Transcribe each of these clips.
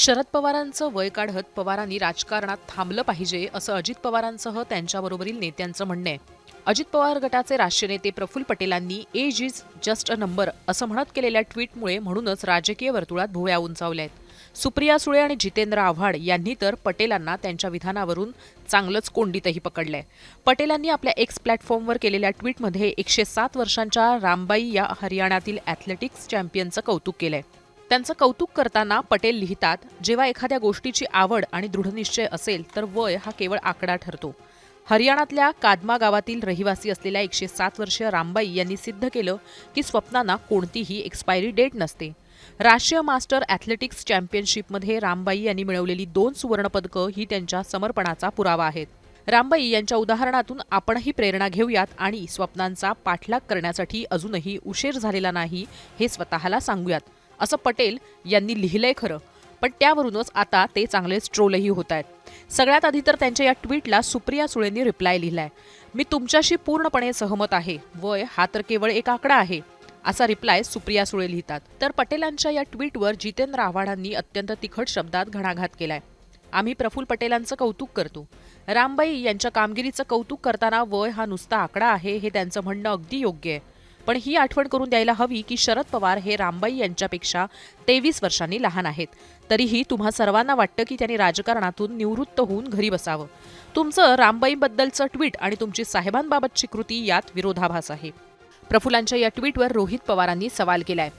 शरद पवारांचं वय काढत पवारांनी राजकारणात थांबलं पाहिजे असं अजित पवारांसह त्यांच्याबरोबरील नेत्यांचं म्हणणं आहे. अजित पवार गटाचे राष्ट्रीय नेते Praful पटेलांनी age is just a number असं म्हणत केलेल्या ट्विटमुळे म्हणूनच राजकीय वर्तुळात भुव्या उंचावल्या आहेत सुप्रिया सुळे आणि जितेंद्र आव्हाड यांनी तर पटेलांना त्यांच्या विधानावरून चांगलंच कोंडीतही पकडलंय. पटेलांनी आपल्या एक्स प्लॅटफॉर्मवर केलेल्या ट्विटमध्ये एकशे सात वर्षांच्या रामबाई या हरियाणातील ॲथलेटिक्स चॅम्पियनचं कौतुक केलंय. त्यांचं कौतुक करताना पटेल लिहितात जेव्हा एखाद्या गोष्टीची आवड आणि दृढनिश्चय असेल तर वय हा केवळ आकडा ठरतो. हरियाणातल्या कादमा गावातील रहिवासी असलेल्या एकशे सात वर्षीय रामबाई यांनी सिद्ध केलं की स्वप्नांना कोणतीही एक्सपायरी डेट नसते. राष्ट्रीय मास्टर ॲथलेटिक्स चॅम्पियनशिपमध्ये रामबाई यांनी मिळवलेली दोन सुवर्णपदकं ही त्यांच्या समर्पणाचा पुरावा आहेत. रामबाई यांच्या उदाहरणातून आपणही प्रेरणा घेऊयात आणि स्वप्नांचा पाठलाग करण्यासाठी अजूनही उशीर झालेला नाही हे स्वतःला सांगूयात. असं पटेल यांनी लिहिलंय खरं. पण त्यावरूनच आता ते चांगलेच ट्रोलही होत आहेत सगळ्यात आधी तर त्यांच्या या ट्विटला सुप्रिया सुळेंनी रिप्लाय लिहिलाय. मी तुमच्याशी पूर्णपणे सहमत आहे. वय हा तर केवळ एक आकडा आहे असा रिप्लाय सुप्रिया सुळे लिहितात. तर पटेलांच्या या ट्विटवर जितेंद्र आव्हाडांनी अत्यंत तिखट शब्दात घणाघात केलाय. आम्ही प्रफुल्ल पटेलांचं कौतुक करतो. रामबाई यांच्या कामगिरीचं कौतुक करताना वय हा नुसता आकडा आहे हे त्यांचं म्हणणं अगदी योग्य आहे. पण ही आठवण करून द्यायला हवी की शरद पवार हे रामबाई यांच्यापेक्षा तेवीस वर्षांनी लहान आहेत. तरीही तुम्हा सर्वांना वाटतं की त्यांनी राजकारणातून निवृत्त होऊन घरी बसावं. तुमचं रामबाईबद्दलचं ट्विट आणि तुमची साहेबांबाबतची कृती यात विरोधाभास आहे. प्रफुलांच्या या ट्विटवर रोहित पवारांनी सवाल केलाय.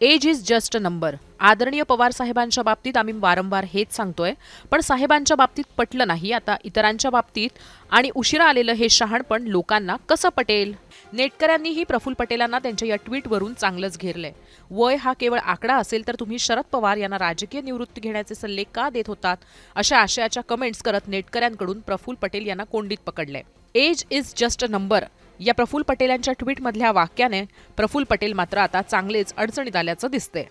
Age is just a number. आदरणीय पवार साहेबांच्या बाबतीत आम्ही वारंवार हेच सांगतोय पण साहेबांच्या बाबतीत पटलं नाही. आता इतरांच्या बाबतीत आणि उशिरा आलेलं हे शहाणपण लोकांना कसं पटेल? नेटकऱ्यांनीही प्रफुल्ल पटेलांना त्यांच्या या ट्विटवरून चांगलंच घेरलंय. वय हा केवळ आकडा असेल तर तुम्ही शरद पवार यांना राजकीय निवृत्ती घेण्याचे सल्ले का देत होतात? अशा आशयाच्या कमेंट्स करत नेटकऱ्यांकडून प्रफुल्ल पटेल यांना कोंडीत पकडलंय. Age is just a number या प्रफुल्ल पटेलांच्या ट्विटमधल्या वाक्याने प्रफुल्ल पटेल मात्र आता चांगलेच अडचणीत आल्याचं दिसतंय.